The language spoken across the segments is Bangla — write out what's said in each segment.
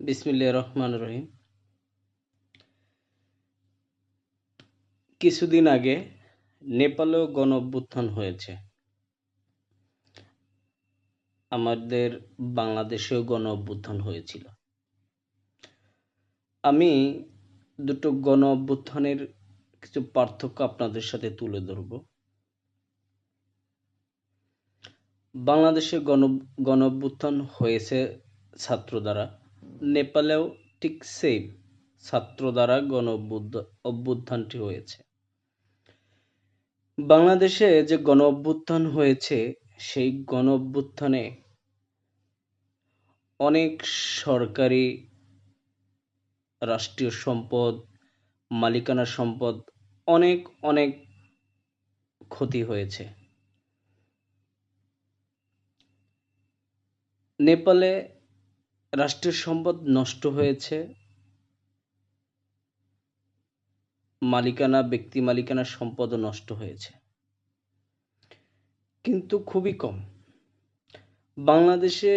বিসমিল্লাহ রহমান রহিম। কিছুদিন আগে নেপালেও গণ অভ্যুত্থান হয়েছে। আমাদের বাংলাদেশেও গণ অভ্যুত্থান হয়েছিল। আমি দুটো গণ অভ্যুত্থানের কিছু পার্থক্য আপনাদের সাথে তুলে ধরব। বাংলাদেশে গণ গণ অভ্যুত্থান হয়েছে ছাত্র দ্বারা। নেপালেও ঠিক সেম ছাত্র দ্বারা গণ অভ্যুত্থানটি হয়েছে। বাংলাদেশে যে গণ অভ্যুত্থান হয়েছে, সেই গণ অভ্যুত্থানে অনেক সরকারি রাষ্ট্রীয় সম্পদ, মালিকানা সম্পদ অনেক অনেক ক্ষতি হয়েছে। নেপালে রাষ্ট্রীয় সম্পদ নষ্ট হয়েছে। মালিকানা, ব্যক্তি মালিকানা সম্পদও নষ্ট হয়েছে। কিন্তু খুবই কম। বাংলাদেশে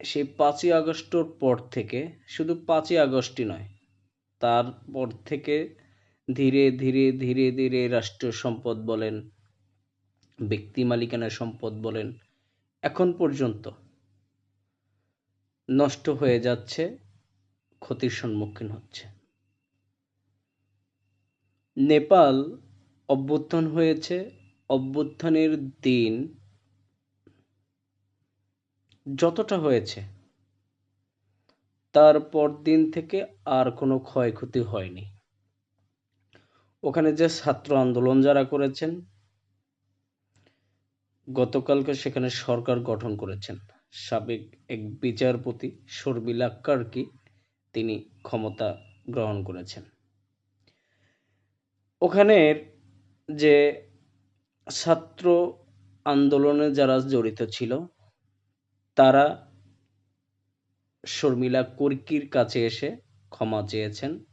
সেই পাঁচই আগস্টর পর থেকে শুধু পাঁচই আগস্টই নয়, তারপর থেকে ধীরে ধীরে ধীরে ধীরে রাষ্ট্রীয় সম্পদ বলেন, ব্যক্তি মালিকানা সম্পদ বলেন, এখন পর্যন্ত নষ্ট হয়ে যাচ্ছে, ক্ষতির সম্মুখীন হচ্ছে। নেপাল অভ্যুত্থান হয়েছে। অভ্যুত্থানের দিন যতটা হয়েছে তারপর দিন থেকে আর কোনো ক্ষয়ক্ষতি হয়নি। ওখানে যে ছাত্র আন্দোলন যারা করেছেন, গতকালকে সেখানে সরকার গঠন করেছেন। সাবেক এক বিচারপতি শর্মিলা কার্কি তিনি ক্ষমতা গ্রহণ করেছেন। ওখানের যে ছাত্র আন্দোলনে যারা জড়িত ছিল, তারা শর্মিলা কর্কির কাছে এসে ক্ষমা চেয়েছেন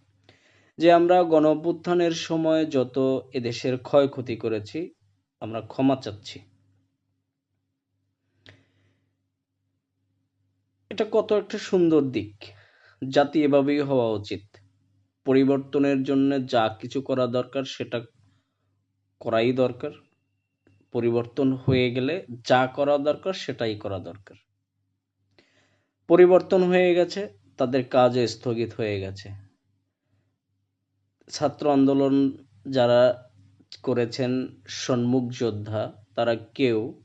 যে, আমরা গণঅভ্যুত্থানের সময় যত এদেশের ক্ষয়ক্ষতি করেছি, আমরা ক্ষমা চাচ্ছি। এটা কত একটা সুন্দর দিক। জাতি এভাবেই হওয়া উচিত। পরিবর্তনের জন্য যা কিছু করা দরকার, সেটা করাই দরকার। পরিবর্তন হয়ে গেলে যা করা দরকার, সেটাই করা দরকার। পরিবর্তন হয়ে গেছে, তাদের কাজও স্থগিত হয়ে গেছে। ছাত্র আন্দোলন যারা করেছেন সম্মুখ যোদ্ধা, তারা কেউ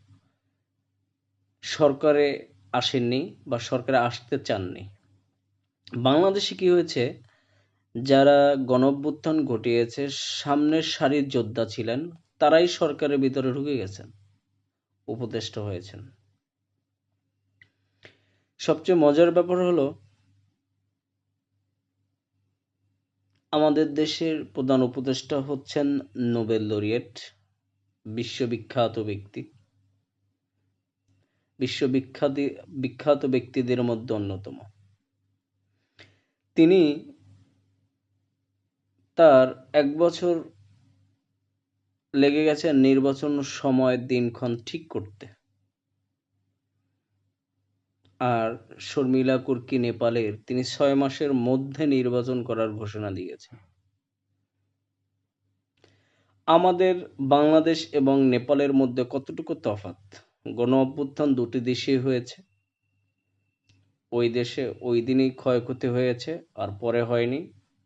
সরকারে আসেননি বা সরকারে আসতে চাননি। বাংলাদেশে কি হয়েছে? যারা গণঅভ্যুত্থান ঘটিয়েছে, সামনের সারির যোদ্ধা ছিলেন, তারাই সরকারের ভিতরে ঢুকে গেছেন, উপদেষ্টা হয়েছেন। সবচেয়ে মজার ব্যাপার হলো, আমাদের দেশের প্রধান উপদেষ্টা হচ্ছেন নোবেল লরিয়েট, বিশ্ববিখ্যাত ব্যক্তি। বিশ্ববিখ্যাত, বিখ্যাত ব্যক্তিদের মধ্যে অন্যতম। তিনি তার এক বছর লেগে গেছে নির্বাচন সময় দিনক্ষণ ঠিক করতে। আর শর্মিলা কুর্কি নেপালের তিনি ছয় মাসের মধ্যে নির্বাচন করার ঘোষণা দিয়েছেন আমাদের বাংলাদেশ এবং নেপালের মধ্যে কতটুকু তফাত গণ অভ্যুত্থান দুটি দেশেই হয়েছে। ওই দেশে ওই দিনই ক্ষয়ক্ষতি হয়েছে আর পরে হয়নি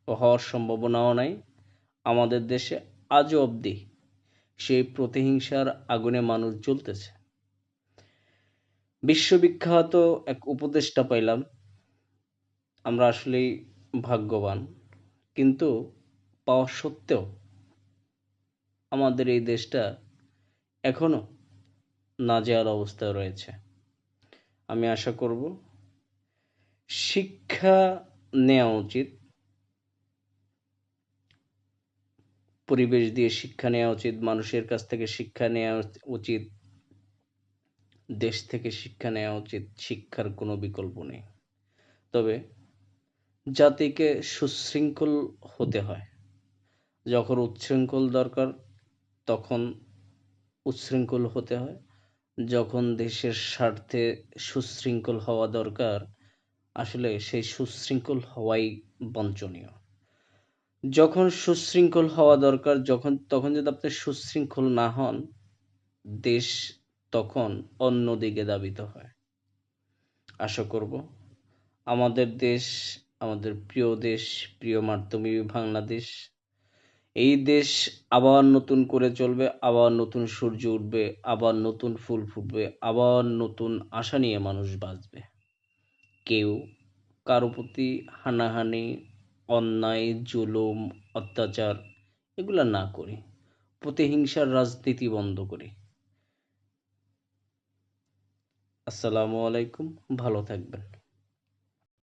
হওয়ার সম্ভাবনাও নাই। আমাদের দেশে আজও অবধি সেই প্রতিহিংসার আগুনে মানুষ জ্বলতেছে। বিশ্ববিখ্যাত এক উপদেষ্টা পাইলাম। আমরা আসলেই ভাগ্যবান। কিন্তু পাওয়া সত্ত্বেও আমাদের এই দেশটা এখনও নাজেয়াল অবস্থায় রয়েছে। আমি আশা করব শিক্ষা নেওয়া উচিত, পরিবেশ দিয়ে শিক্ষা নেওয়া উচিত, মানুষের কাছ থেকে শিক্ষা নেওয়া উচিত, দেশ থেকে শিক্ষা নেওয়া উচিত, শিক্ষার কোনো বিকল্প নেই। তবে জাতিকে সুশৃঙ্খল হতে হয়। যখন উচ্ছৃঙ্খল দরকার, তখন উচ্ছৃঙ্খল হতে হয়। যখন দেশের স্বার্থে সুশৃঙ্খল হওয়া দরকার, আসলে সেই সুশৃঙ্খল হওয়াই বঞ্চনীয়। যখন সুশৃঙ্খল হওয়া দরকার, যখন, তখন যদি আপনি সুশৃঙ্খল না হন, দেশ তখন অন্যদিকে দাবিত হয়। আশা করব আমাদের দেশ, আমাদের প্রিয় দেশ, প্রিয় মাধ্যমিক বাংলাদেশ এই দেশ আবার নতুন করে চলবে, আবার নতুন সূর্য উঠবে, আবার নতুন ফুল ফুটবে, আবার নতুন আশা নিয়ে মানুষ বাঁচবে। কেউ কারও প্রতি হানাহানি, অন্যায়, জুলুম, অত্যাচার এগুলো না করি। প্রতিহিংসার রাজনীতি বন্ধ করি। আসসালামু আলাইকুম, ভালো থাকবেন।